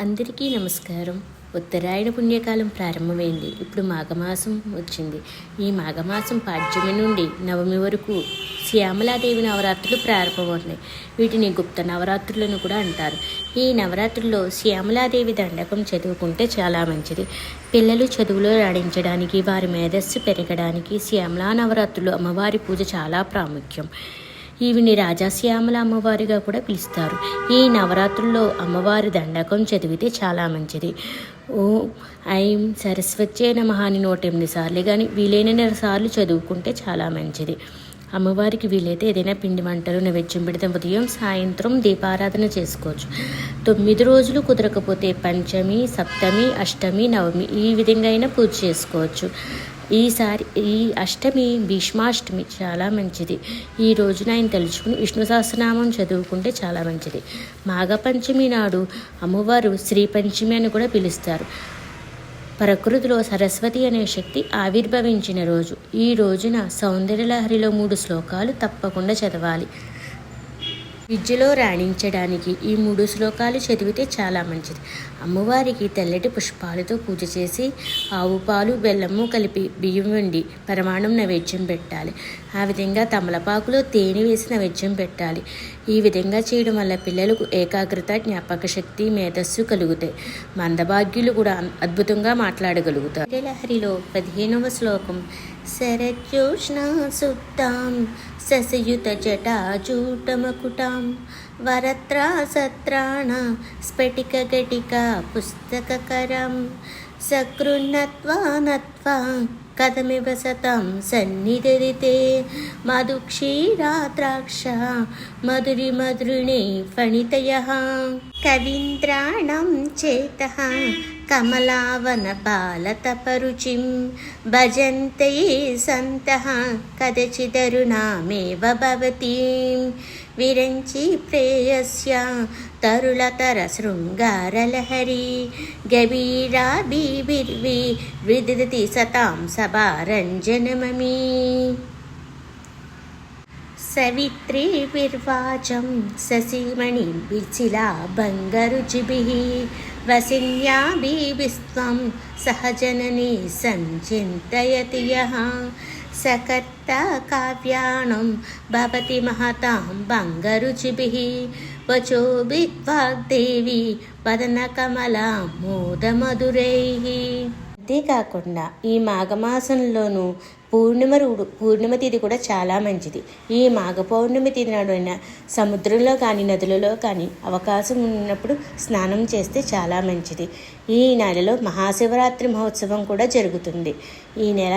అందరికీ నమస్కారం. ఉత్తరాయణ పుణ్యకాలం ప్రారంభమైంది. ఇప్పుడు మాఘమాసం వచ్చింది. ఈ మాఘమాసం పాడ్యమి నుండి నవమి వరకు శ్యామలాదేవి నవరాత్రులు ప్రారంభమవుతున్నాయి. వీటిని గుప్త నవరాత్రులను కూడా అంటారు. ఈ నవరాత్రుల్లో శ్యామలాదేవి దండకం చదువుకుంటే చాలా మంచిది. పిల్లలు చదువులో రాణించడానికి వారి మేధస్సు పెరగడానికి శ్యామలా నవరాత్రులు అమ్మవారి పూజ చాలా ప్రాముఖ్యం. ఈవిని రాజాశ్యామల అమ్మవారిగా కూడా పిలుస్తారు. ఈ నవరాత్రుల్లో అమ్మవారి దండకం చదివితే చాలా మంచిది. ఓ ఐం సరస్వత్యే నమహాని అని నూట ఎనిమిది సార్లు కానీ వీలైన సార్లు చదువుకుంటే చాలా మంచిది. అమ్మవారికి వీలైతే ఏదైనా పిండి వంటలు నైవేద్యం పెడితే ఉదయం సాయంత్రం దీపారాధన చేసుకోవచ్చు. తొమ్మిది రోజులు కుదరకపోతే పంచమి సప్తమి అష్టమి నవమి ఈ విధంగా అయినా పూజ చేసుకోవచ్చు. ఈసారి ఈ అష్టమి భీష్మాష్టమి చాలా మంచిది. ఈ రోజున ఆయన తలుచుకుని విష్ణు సహస్రనామం చదువుకుంటే చాలా మంచిది. మాఘపంచమి నాడు అమ్మవారు శ్రీ పంచమి అని కూడా పిలుస్తారు. ప్రకృతిలో సరస్వతి అనే శక్తి ఆవిర్భవించిన రోజు. ఈ రోజున సౌందర్యలహరిలో మూడు శ్లోకాలు తప్పకుండా చదవాలి. విద్యలో రాణించడానికి ఈ మూడు శ్లోకాలు చదివితే చాలా మంచిది. అమ్మవారికి తెల్లటి పుష్పాలతో పూజ చేసి ఆవు పాలు బెల్లము కలిపి బియ్యం వండి పరమాణం నైవేద్యం పెట్టాలి. ఆ విధంగా తమలపాకులో తేనె వేసి నైవేద్యం పెట్టాలి. ఈ విధంగా చేయడం వల్ల పిల్లలకు ఏకాగ్రత జ్ఞాపక శక్తి మేధస్సు కలుగుతాయి. మందభాగ్యులు కూడా అద్భుతంగా మాట్లాడగలుగుతారు. లహరిలో పదిహేనవ శ్లోకం. శరజ్యోష్ణ సుప్తాం ససయుత జటాజూటమకుటాం వరత్రాసత్రాణ స్ఫటికఘటికా పుస్తకకరం. సకృన్నత్వా నత్వా కథమివ సతం సన్నిధరితే మధుక్షీరాద్రాక్ష మధురి మధురిణి ఫణితయ కవీంద్రాణం చేత కమలావనపాలతపరుచిం. భజంతే సంతః కదచిదరుణామేవ భవతీం. విరంచి ప్రేయస్య తరుళతర శృంగారలహరి. గభీరాభిర్వి సవిత్రి సతాం సభారంజనమీ విచిలా శశిమణి విచిలా బంగరుచిభిः వసిన్యాభిస్త్వం సహజనని సంచింతయతి యः సకర్త కావ్యాణం భవతి మహతాం బంగరుచిభిः వచోభిద్వాగ్దేవి వదనకమలా మోదమధురైः అంతేకాకుండా ఈ మాఘమాసంలోనూ పూర్ణిమ రూడు పూర్ణిమ తిథి కూడా చాలా మంచిది. ఈ మాఘ పౌర్ణమి తిథి నాడున సముద్రంలో కానీ నదులలో కానీ అవకాశం ఉన్నప్పుడు స్నానం చేస్తే చాలా మంచిది. ఈ నెలలో మహాశివరాత్రి మహోత్సవం కూడా జరుగుతుంది. ఈ నెల